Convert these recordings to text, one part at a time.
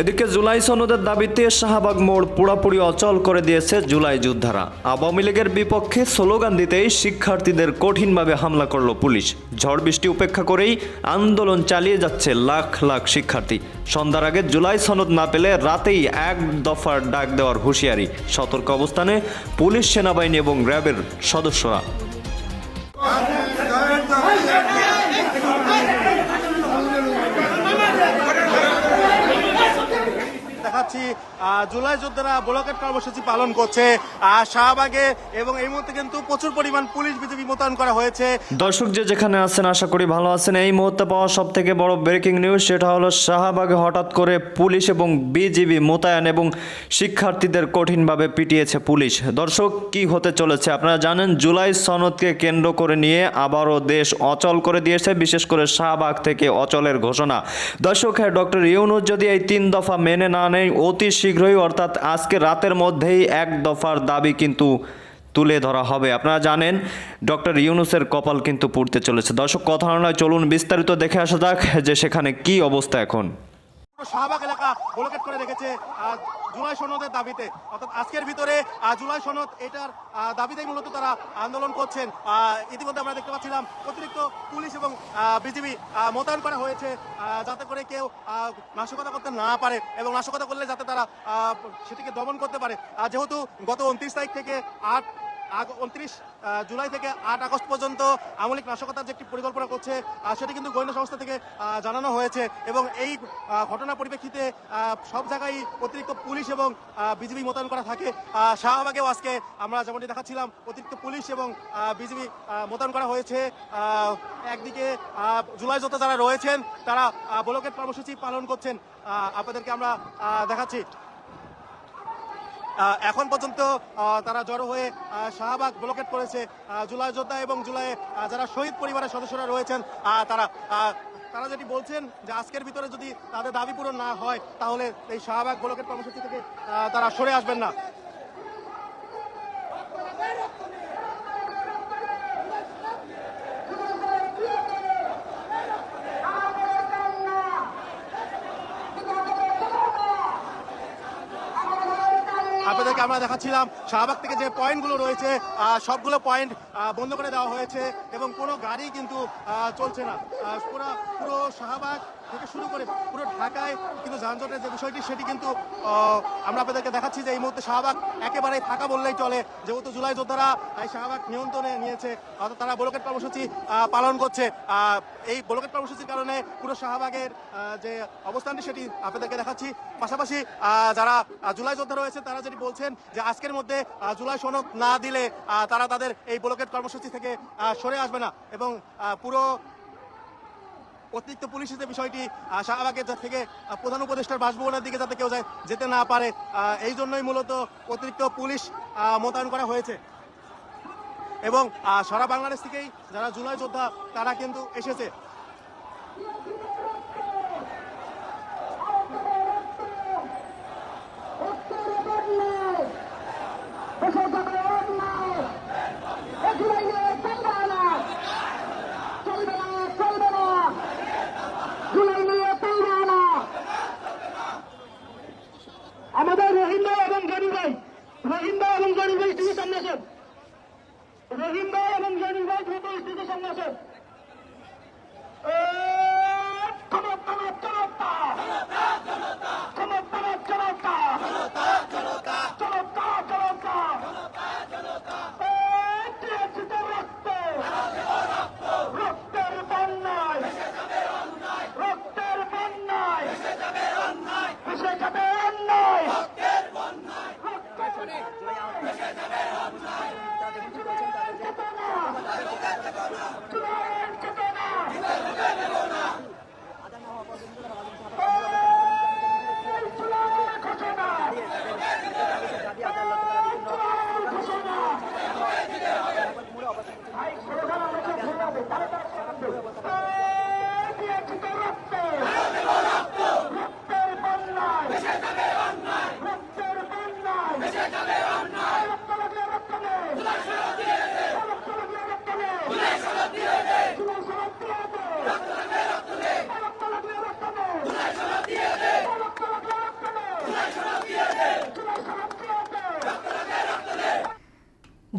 এদিকে জুলাই সনদের দাবিতে শাহবাগ মোড় পুরোপুরি অচল করে দিয়েছে জুলাই যোদ্ধারা। আওয়ামী লীগের বিপক্ষে স্লোগান দিতেই শিক্ষার্থীদের কঠিনভাবে হামলা করল পুলিশ। ঝড় বৃষ্টি উপেক্ষা করেই আন্দোলন চালিয়ে যাচ্ছে লাখ লাখ শিক্ষার্থী। সন্ধ্যার আগে জুলাই সনদ না পেলে রাতেই এক দফার ডাক দেওয়ার হুঁশিয়ারি। সতর্ক অবস্থানে পুলিশ সেনাবাহিনী এবং র্যাবের সদস্যরা। আহ, জুলাই যোদ্ধারা ব্লকেট কর্মসূচি পালন করছে। শাহবাগে এবং এই মুহূর্তে কিন্তু প্রচুর পরিমাণ পুলিশ বিজেপি মোতায়েন করা হয়েছে। দর্শক যে যেখানে আছেন আশা করি ভালো আছেন। এই মুহূর্তে পাওয়া সব থেকে বড় ব্রেকিং নিউজ সেটা হলো শাহবাগে হঠাৎ করে পুলিশ এবং বিজিবি মোতায়েন এবং শিক্ষার্থীদের কঠিনভাবে পিটিয়েছে পুলিশ। দর্শক কি হতে চলেছে? আপনারা জানেন জুলাই সনদকে কেন্দ্র করে নিয়ে আবারও দেশ অচল করে দিয়েছে বিশেষ করে শাহবাগ থেকে অচলের ঘোষণা। দর্শক হ্যাঁ ডক্টর ইউনুস যদি এই তিন দফা মেনে না নেয় অতি শীঘ্রই, অর্থাৎ আজকে রাতের মধ্যেই এক দফার দাবি কিন্তু তুলে ধরা হবে। আপনারা জানেন, ডক্টর ইউনুসের কপাল কিন্তু পুড়তে চলেছে। দর্শক, কথা নয় চলুন বিস্তারিত দেখে আসা যাক যে সেখানে কি অবস্থা এখন। শাহবাগ এলাকা ব্লকেট করে রেখেছে জুলাই সনদের দাবিতে। অর্থাৎ আজকের ভিতরে জুলাই সনদ এটার আহ, দাবিতেই মূলত তারা আন্দোলন করছেন। ইতিমধ্যে আমরা দেখতে পাচ্ছিলাম অতিরিক্ত পুলিশ এবং বিজিবি মোতায়েন করা হয়েছে যাতে করে কেউ নাশকতা করতে না পারে এবং নাশকতা করলে যাতে তারা সেটিকে দমন করতে পারে। যেহেতু গত উনত্রিশ তারিখ থেকে আট উনত্রিশ জুলাই থেকে আট আগস্ট পর্যন্ত আমলিক নাশকতার যে একটি পরিকল্পনা করছে সেটি কিন্তু গোয়েন্দা সংস্থা থেকে জানানো হয়েছে এবং এই ঘটনা পরিপ্রেক্ষিতে সব জায়গায় অতিরিক্ত পুলিশ এবং বিজিবি মোতায়েন করা থাকে। শাহবাগেও আজকে আমরা যেমনটি দেখাচ্ছিলাম, অতিরিক্ত পুলিশ এবং বিজিবি মোতায়েন করা হয়েছে। একদিকে জুলাই যোদ্ধা যারা রয়েছেন, তারা ব্লকেট কর্মসূচি পালন করছেন। আপনাদেরকে আমরা দেখাচ্ছি। এখন পর্যন্ত তারা জড়ো হয়ে শাহবাগ ব্লকেট করেছে জুলাই যোদ্ধা এবং জুলাই যারা শহীদ পরিবারের সদস্যরা রয়েছেন তারা তারা যেটি বলছেন যে আজকের ভিতরে যদি তাদের দাবি পূরণ না হয়, তাহলে এই শাহবাগ ব্লকেট কর্মসূচি থেকে তারা সরে আসবেন না। আপনাদেরকে আমরা দেখাচ্ছিলাম শাহবাগ থেকে যে পয়েন্টগুলো রয়েছে সবগুলো পয়েন্ট বন্ধ করে দেওয়া হয়েছে এবং কোনো গাড়ি কিন্তু চলছে না। পুরো পুরো শাহবাগ থেকে শুরু করে পুরো ঢাকায় কিন্তু যানজটের যে বিষয়টি, সেটি কিন্তু আমরা আপনাদেরকে দেখাচ্ছি যে এই মুহূর্তে শাহবাগ একেবারে ফাঁকা বললেই চলে। যেহেতু জুলাই যোদ্ধারা এই শাহবাগ নিয়ন্ত্রণে নিয়েছে, অর্থাৎ তারা ব্লকেট কর্মসূচি পালন করছে। এই ব্লকেট কর্মসূচির কারণে পুরো শাহবাগের যে অবস্থানটি, সেটি আপনাদেরকে দেখাচ্ছি। পাশাপাশি যারা জুলাই যোদ্ধা রয়েছে, তারা যেটি বলছেন যে আজকের মধ্যে জুলাই সনদ না দিলে তারা তাদের এই ব্লকেট কর্মসূচি থেকে সরে আসবে না। এবং পুরো অতিরিক্ত পুলিশের যে বিষয়টি শাহবাগের থেকে প্রধান উপদেষ্টার বাসভবনের দিকে যাতে কেউ যায়, যেতে না পারে এই জন্যই মূলত অতিরিক্ত পুলিশ মোতায়েন করা হয়েছে। এবং সারা বাংলাদেশ থেকেই যারা জুলাই যোদ্ধা, তারা কিন্তু এসেছে।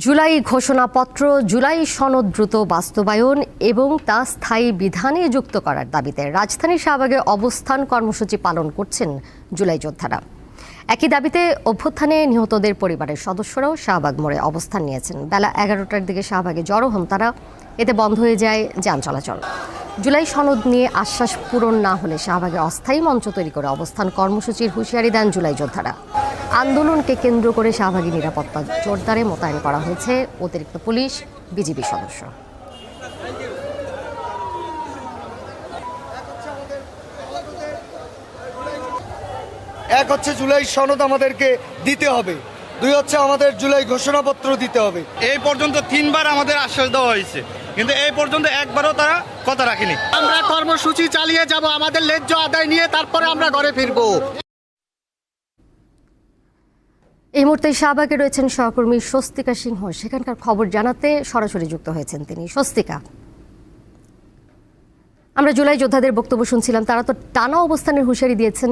জুলাই ঘোষণাপত্র, জুলাই সনদ দ্রুত বাস্তবায়ন এবং তা স্থায়ী বিধানে যুক্ত করার দাবিতে রাজধানী শাহবাগে অবস্থান কর্মসূচি পালন করছেন জুলাই যোদ্ধারা। একই দাবিতে অভ্যুত্থানে নিহতদের পরিবারের সদস্যরাও শাহবাগ মোড়ে অবস্থান নিয়েছেন। বেলা এগারোটার দিকে শাহবাগে জড়ো হন তারা। এতে বন্ধ হয়ে যায় যান চলাচল। জুলাই সনদ নিয়ে আশ্বাস পূরণ না হলে শাহবাগে অস্থায়ী মঞ্চ তৈরি করে অবস্থান কর্মসূচির হুঁশিয়ারি দেন জুলাই যোদ্ধারা। আন্দোলনকে কেন্দ্র করে শাহবাগী নিরাপত্তা জোরদারে মোতায়েন করা হয়েছে অতিরিক্ত পুলিশ বিজিবি সদস্য। এক হচ্ছে জুলাই সনদ আমাদেরকে দিতে হবে। দুই হচ্ছে আমাদের জুলাই ঘোষণাপত্র দিতে হবে। এই পর্যন্ত তিনবার আমাদের আশ্বাস দেওয়া হয়েছে। কিন্তু এই পর্যন্ত একবারও তারা কথা রাখেনি। আমরা কর্মসূচি চালিয়ে যাব আমাদের ন্যায্য আদায় নিয়ে তারপরে আমরা ঘরে ফিরবো। এই মুহূর্তে শাহবাগে রয়েছেন সহকর্মী স্বস্তিকা সিংহ। সেখানকার খবর জানাতে সরাসরি যুক্ত হয়েছেন তিনি। স্বস্তিকা, আমরা জুলাই যোদ্ধাদের বক্তব্য শুনছিলাম। তারা তো টানা অবস্থানের হুঁশিয়ারি দিয়েছেন।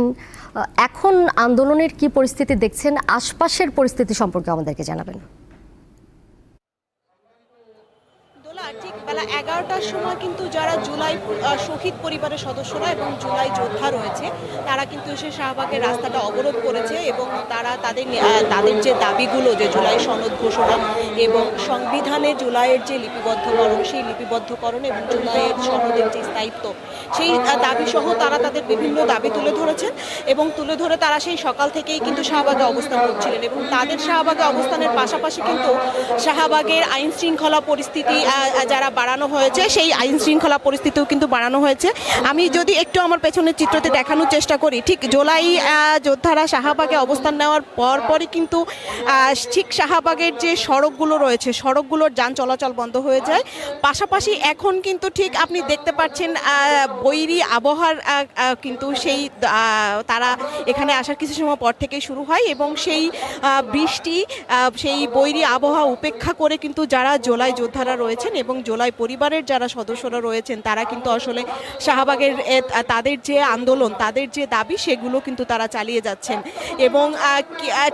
এখন আন্দোলনের কি পরিস্থিতি দেখছেন? আশপাশের পরিস্থিতি সম্পর্কে আমাদেরকে জানাবেন দোলা ঠিক বেলা এগারোটার সময় কিন্তু যারা জুলাই শহীদ পরিবারের সদস্যরা এবং জুলাই যোদ্ধা রয়েছে তারা কিন্তু এসে শাহবাগের রাস্তাটা অবরোধ করেছে এবং তারা তাদের তাদের যে দাবিগুলো যে জুলাই সনদ ঘোষণা এবং সংবিধানে জুলাইয়ের যে লিপিবদ্ধকরণ সেই লিপিবদ্ধকরণ এবং জুলাইয়ের সনদের যে স্থায়িত্ব সেই আহ, দাবি সহ তারা তাদের বিভিন্ন দাবি তুলে ধরেছেন এবং তুলে ধরে তারা সেই সকাল থেকেই কিন্তু শাহবাগে অবস্থান করছিলেন এবং তাদের শাহবাগে অবস্থানের পাশাপাশি কিন্তু শাহবাগের আইন শৃঙ্খলা পরিস্থিতি যারা বাড়ানো হয়েছে, সেই আইন শৃঙ্খলা পরিস্থিতিও কিন্তু বাড়ানো হয়েছে। আমি যদি একটু আমার পেছনের চিত্রতে দেখানোর চেষ্টা করি, ঠিক জোলাই যোদ্ধারা শাহবাগে অবস্থান নেওয়ার পর পরই কিন্তু ঠিক শাহবাগের যে সড়কগুলো রয়েছে, সড়কগুলোর যান চলাচল বন্ধ হয়ে যায়। পাশাপাশি এখন কিন্তু ঠিক আপনি দেখতে পাচ্ছেন বৈরী আবহাওয়ার কিন্তু সেই তারা এখানে আসার কিছু সময় পর থেকেই শুরু হয় এবং সেই বৃষ্টি সেই বৈরী আবহাওয়া উপেক্ষা করে কিন্তু যারা জোলাই যোদ্ধারা রয়েছেন এবং জোলাই পরিবারের যারা সদস্যরা রয়েছেন, তারা কিন্তু আসলে শাহবাগের তাদের যে আন্দোলন, তাদের যে দাবি, সেগুলো কিন্তু তারা চালিয়ে যাচ্ছেন। এবং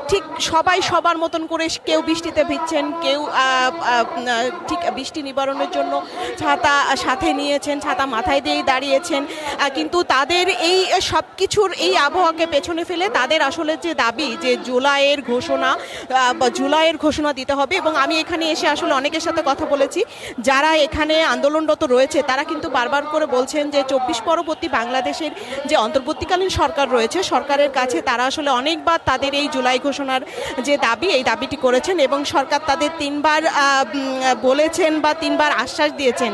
ঠিক সবাই সবার মতন করে কেউ বৃষ্টিতে ভিজছেন, কেউ ঠিক বৃষ্টি নিবারণের জন্য ছাতা সাথে নিয়েছেন, ছাতা মাথায় দিয়েই দাঁড়িয়েছেন। কিন্তু তাদের এই সব কিছুর এই আবহাওয়াকে পেছনে ফেলে তাদের আসলে যে দাবি, যে জুলাইয়ের ঘোষণা বা জুলাইয়ের ঘোষণা দিতে হবে। এবং আমি এখানে এসে আসলে অনেকের সাথে কথা বলেছি, যারা এখানে আন্দোলনরত রয়েছে তারা কিন্তু বারবার করে বলছেন যে চব্বিশ পরবর্তী বাংলাদেশের যে অন্তর্বর্তীকালীন সরকার রয়েছে সরকারের কাছে তারা আসলে অনেকবার তাদের এই জুলাই ঘোষণার যে দাবি এই দাবিটি করেছেন এবং সরকার তাদের তিনবার বলেছেন বা তিনবার আশ্বাস দিয়েছেন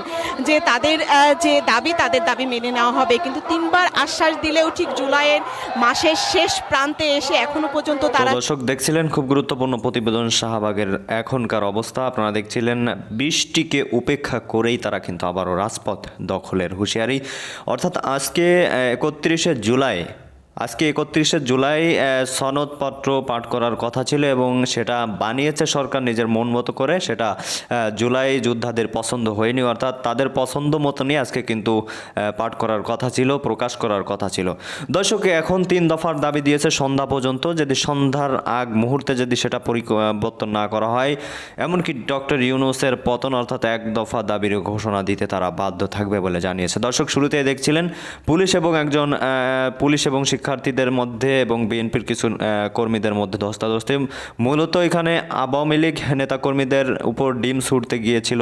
যে তাদের যে দাবি তাদের দাবি মেনে নেওয়া হবে। কিন্তু তিনবার আশ্বাস দিলেও ঠিক জুলাইয়ের মাসের শেষ প্রান্তে এসে এখনও পর্যন্ত তারা দর্শক দেখছিলেন খুব গুরুত্বপূর্ণ প্রতিবেদন শাহবাগের এখনকার অবস্থা। আপনারা দেখছিলেন বৃষ্টিকে উপেক্ষা করেই তারা কিন্তু আবারও রাজপথ দখলের হুঁশিয়ারি। অর্থাৎ আজকে একত্রিশে জুলাই আজকে একত্রিশে জুলাই সনদপত্র পাঠ করার কথা ছিল এবং সেটা বানিয়েছে সরকার নিজের মন মতো করে। সেটা জুলাই যোদ্ধাদের পছন্দ হয়নি, অর্থাৎ তাদের পছন্দ মতনই আজকে কিন্তু পাঠ করার কথা ছিল, প্রকাশ করার কথা ছিল। দর্শক, এখন তিন দফার দাবি দিয়েছে সন্ধ্যা পর্যন্ত। যদি সন্ধ্যার আগ মুহূর্তে যদি সেটা পরিবর্তন না করা হয়, এমনকি ডক্টর ইউনুসের পতন অর্থাৎ এক দফা দাবির ঘোষণা দিতে তারা বাধ্য থাকবে বলে জানিয়েছে। দর্শক, শুরুতেই দেখছিলেন, পুলিশ এবং একজন পুলিশ এবং শিক্ষার্থীদের মধ্যে এবং বিএনপির কিছু কর্মীদের মধ্যে ধস্তাধস্তি। মূলত এখানে আওয়ামী লীগ নেতাকর্মীদের উপর ডিম ছুটতে গিয়েছিল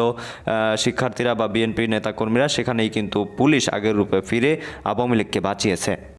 শিক্ষার্থীরা বা বিএনপি নেতাকর্মীরা। সেখানেই কিন্তু পুলিশ আগের রূপে ফিরে আওয়ামী লীগকে বাঁচিয়েছে।